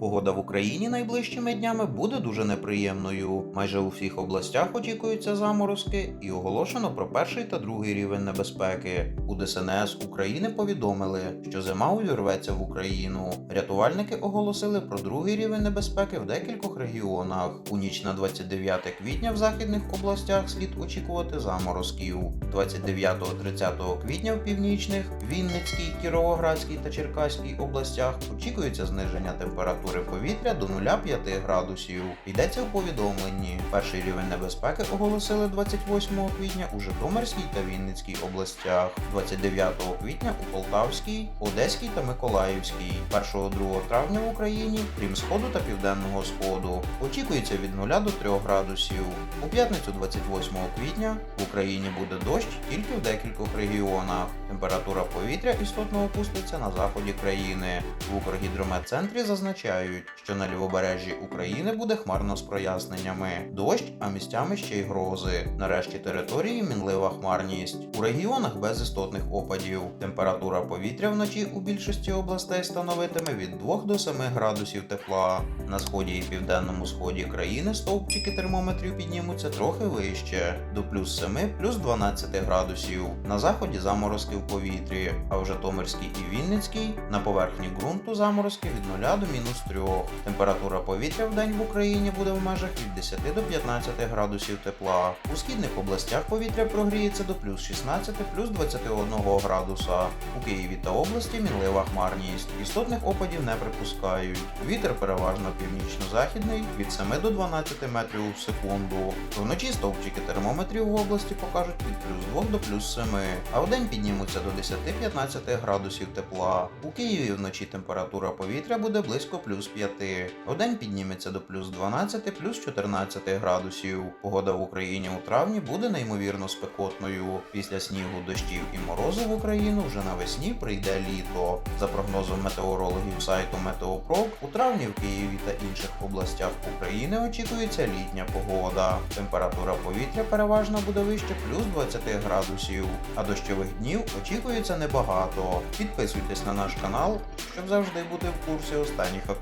Погода в Україні найближчими днями буде дуже неприємною. Майже у всіх областях очікуються заморозки і оголошено про перший та другий рівень небезпеки. У ДСНС України повідомили, що зима увірветься в Україну. Рятувальники оголосили про другий рівень небезпеки в декількох регіонах. У ніч на 29 квітня в західних областях слід очікувати заморозків. 29-30 квітня в північних, Вінницькій, Кіровоградській та Черкаській областях очікується зниження температури повітря до 0,5 градусів. Йдеться в повідомленні. Перший рівень небезпеки оголосили 28 квітня у Житомирській та Вінницькій областях, 29 квітня у Полтавській, Одеській та Миколаївській, 1-2 травня в Україні, крім сходу та південного сходу. Очікується від 0 до 3 градусів. У п'ятницю 28 квітня в Україні буде дощ тільки в декількох регіонах. Температура повітря істотно опуститься на заході країни. В Укргідрометцентрі зазначають, що на лівобережжі України буде хмарно з проясненнями, дощ, а місцями ще й грози. Нарешті території мінлива хмарність. У регіонах без істотних опадів. Температура повітря вночі у більшості областей становитиме від 2 до 7 градусів тепла. На сході і південному сході країни стовпчики термометрів піднімуться трохи вище до плюс 7, плюс 12 градусів. На заході заморозки в повітрі, а в Житомирській і Вінницькій на поверхні ґрунту заморозки від 0 до мінус 3. Температура повітря в день в Україні буде в межах від 10 до 15 градусів тепла. У східних областях повітря прогріється до плюс 16, плюс 21 градуса. У Києві та області мінлива хмарність. Істотних опадів не припускають. Вітер переважно північно-західний від 7 до 12 метрів в секунду. Вночі стовпчики термометрів в області покажуть від плюс 2 до плюс 7, а вдень піднімуться до 10-15 градусів тепла. У Києві вночі температура повітря буде близько плюс 5. Вдень підніметься до плюс 12, плюс 14 градусів. Погода в Україні у травні буде неймовірно спекотною. Після снігу, дощів і морозу в Україну вже навесні прийде літо. За прогнозом метеорологів сайту Метеопрок, у травні в Києві та інших областях України очікується літня погода. Температура повітря переважно буде вище плюс 20 градусів, а дощових днів очікується небагато. Підписуйтесь на наш канал, щоб завжди бути в курсі останніх